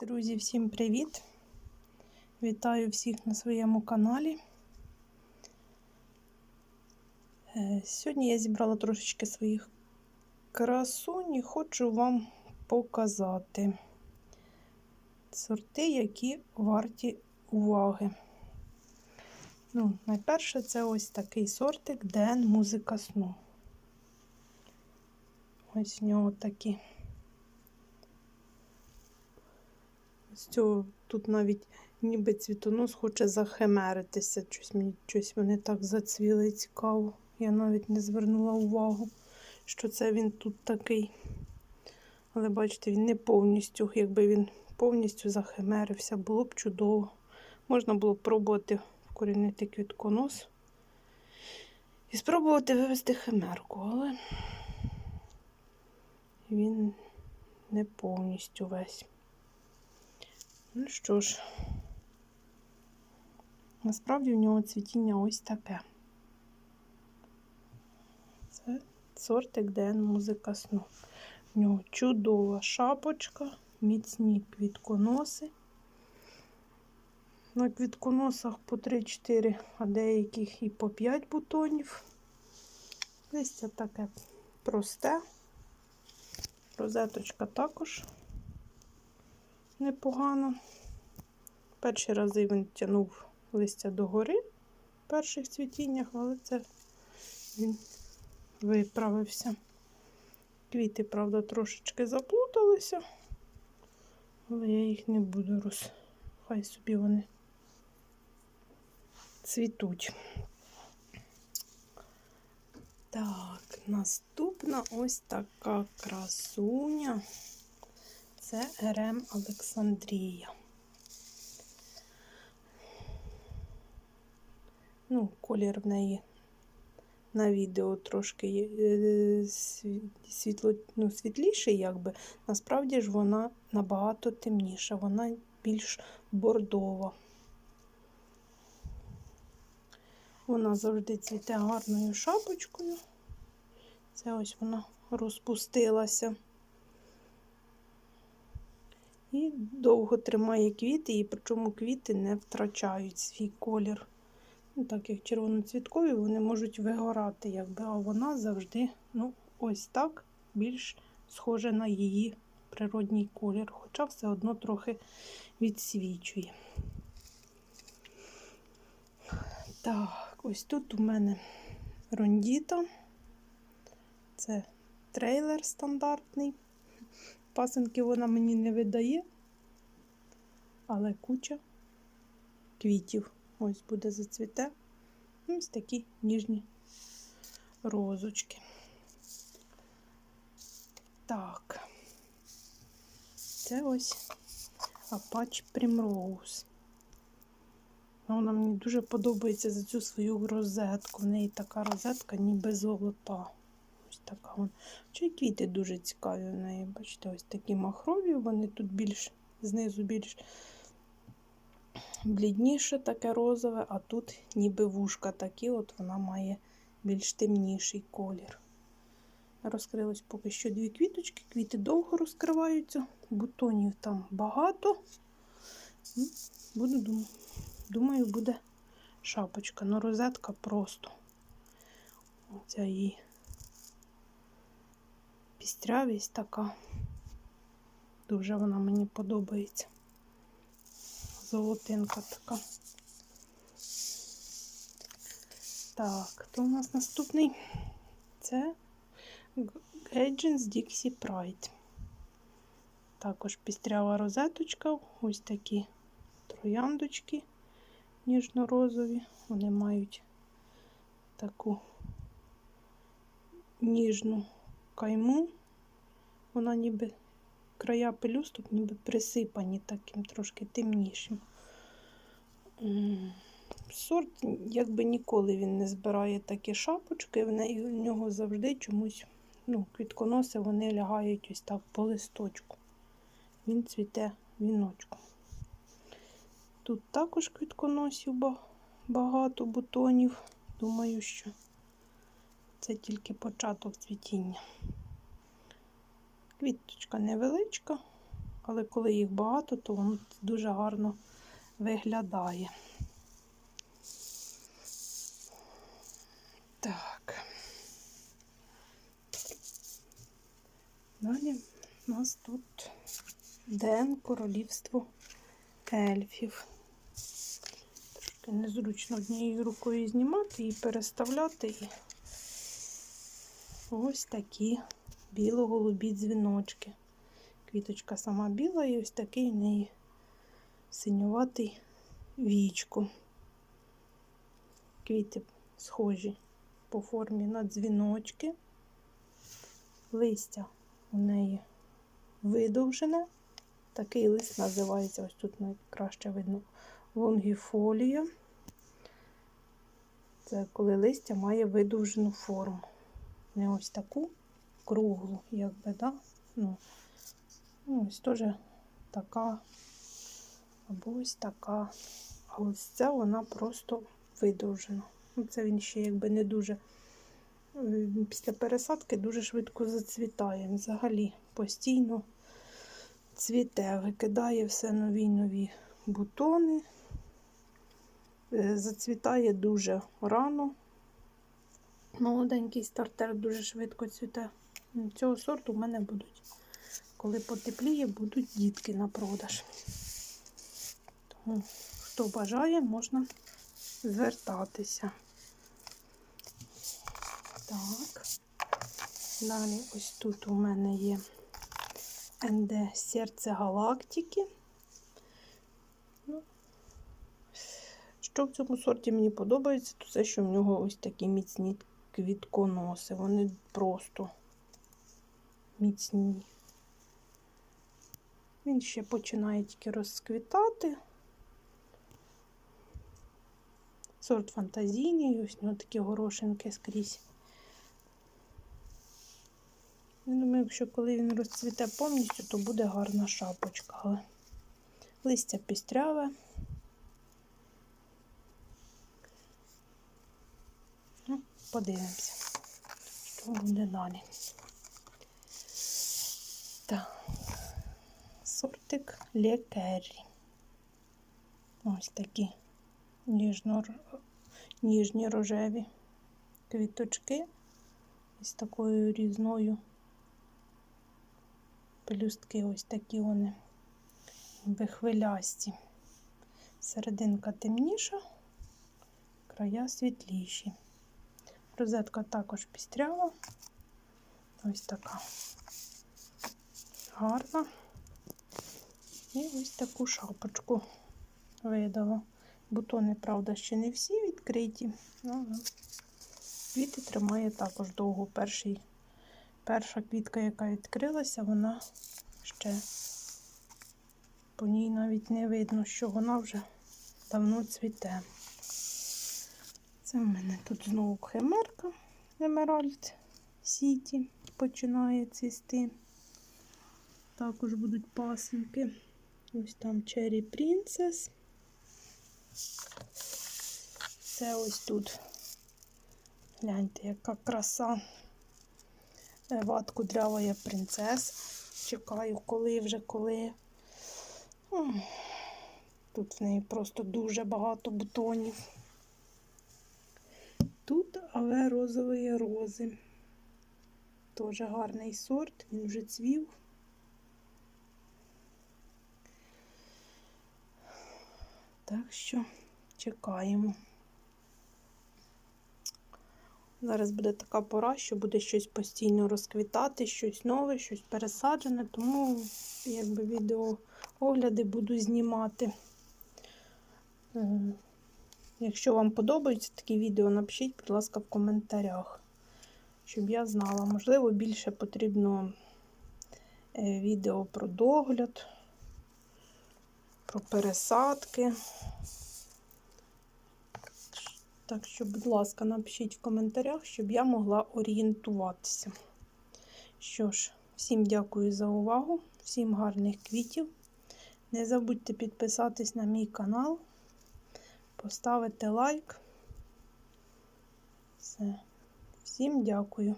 Друзі, всім привіт! Вітаю всіх на своєму каналі. Е, Сьогодні я зібрала трошечки своїх красунь і хочу вам показати сорти, які варті уваги. Ну, найперше, це ось такий сортик ДН Музика сну. Ось в нього такі. З цього тут навіть ніби цвітонос хоче захимеритися. Щось мені щось вони так зацвіли цікаво. Я навіть не звернула увагу, що це він тут такий. Але бачите, він не повністю, якби він повністю захимерився, було б чудово. Можна було б пробувати вкорінити квітконос і спробувати вивести химерку, але він не повністю весь. Ну що ж, насправді в нього цвітіння ось таке. Це сортик ДН музика сну. В нього чудова шапочка, міцні квітконоси. На квітконосах по 3-4, а деяких і по 5 бутонів. Листя таке просте. Розеточка також непогано. Перші рази він тягнув листя догори в перших цвітіннях, але це він виправився. Квіти, правда, трошечки заплуталися, але я їх не буду роз... Хай собі вони цвітуть. Так, наступна ось така красуня. Це РМ Олександрія. Ну, колір в неї на відео трошки е, світло, ну, світліший, якби. Насправді ж вона набагато темніша, вона більш бордова. Вона завжди цвіте гарною шапочкою. Це ось вона розпустилася. І довго тримає квіти, і причому квіти не втрачають свій колір. Ну, Так як червоноцвіткові, вони можуть вигорати, якби, а вона завжди, ну, ось так, більш схожа на її природній колір, хоча все одно трохи відсвічує. Так, ось тут у мене рондіта. Це трейлер стандартний. Пасенки вона мені не видає, але куча квітів. Ось буде зацвіте. Ось такі ніжні розочки. Так, це ось Apache Primrose. Вона мені дуже подобається за цю свою розетку. В неї така розетка, ніби золота. Ось така вона. Чи квіти дуже цікаві в неї. Бачите, ось такі махрові, вони тут більш знизу більш блідніше, таке розове, а тут ніби вушка такі, от вона має більш темніший колір. Розкрилось поки що дві квіточки, квіти довго розкриваються, бутонів там багато. Буду, Думаю, буде шапочка, ну розетка просто. Оця її пістрявість така. Дуже вона мені подобається. Золотинка така. Так, хто у нас наступний? Це Agents Dixie Pride. Також пістрява розеточка, ось такі трояндочки ніжно-розові. Вони мають таку ніжну кайму. Вона ніби края пелюсток ніби присипані таким трошки темнішим. Сорт, якби ніколи він не збирає такі шапочки, в нього завжди чомусь ну, квітконоси вони лягають ось так по листочку. Він цвіте віночком. Тут також квітконосів багато бутонів. Думаю, що це тільки початок цвітіння. Квіточка невеличка, але коли їх багато, то воно дуже гарно виглядає. Так. Далі у нас тут Ден Королівство ельфів. Трошки незручно однією рукою знімати і переставляти. Ось такі біло-голубі дзвіночки. Квіточка сама біла і ось такий в неї синюватий вічко. Квіти схожі по формі на дзвіночки. Листя у неї видовжене. Такий лист називається, ось тут найкраще видно, лонгіфолія. Це коли листя має видовжену форму. Не ось таку круглу, якби, да? Ну, ну ось теж така, або ось така. А ось ця вона просто видовжена. Ну, Це він ще якби не дуже після пересадки дуже швидко зацвітає. Взагалі постійно цвіте, викидає все нові нові бутони. Е, Зацвітає дуже рано. Молоденький стартер дуже швидко цвіте. Цього сорту в мене будуть, коли потепліє, будуть дітки на продаж. Тому, хто бажає, можна звертатися. Так. Далі ось тут у мене є НД Серце Галактики. Ну, Що в цьому сорті мені подобається, то це, що в нього ось такі міцні квітконоси. Вони просто міцні. Він ще починає тільки розквітати. Сорт фантазійний, ось нього такі горошинки скрізь. Я думаю, якщо коли він розцвіте повністю, то буде гарна шапочка. Але листя пістряве. Ну, подивимося, що буде далі. Так, сортик Лекеррі. Ось такі ніжні рожеві квіточки із такою різною пелюстки ось такі вони хвилясті. Серединка темніша, края світліші. Розетка також пістрява. Ось така гарна. І ось таку шапочку видала. Бутони, правда, ще не всі відкриті, але квіти тримає також довго. Перший, перша квітка, яка відкрилася, вона ще по ній навіть не видно, що вона вже давно цвіте. Це в мене тут знову химерка Емеральд Сіті починає цвісти. Також будуть пасинки. Ось там Cherry Princess. Це ось тут. Гляньте, яка краса. Е, Ват кудрявая принцес. Чекаю, коли вже коли. Тут в неї просто дуже багато бутонів. Але розові рози. Теж гарний сорт, він вже цвів. Так що чекаємо. Зараз буде така пора, що буде щось постійно розквітати, щось нове, щось пересаджене, тому якби відеоогляди буду знімати. Якщо вам подобаються такі відео, напишіть, будь ласка, в коментарях, щоб я знала. Можливо, більше потрібно е, відео про догляд, про пересадки. Так що, будь ласка, напишіть в коментарях, щоб я могла орієнтуватися. Що ж, всім дякую за увагу, всім гарних квітів. Не забудьте підписатись на мій канал, поставити лайк. Все. Всім дякую.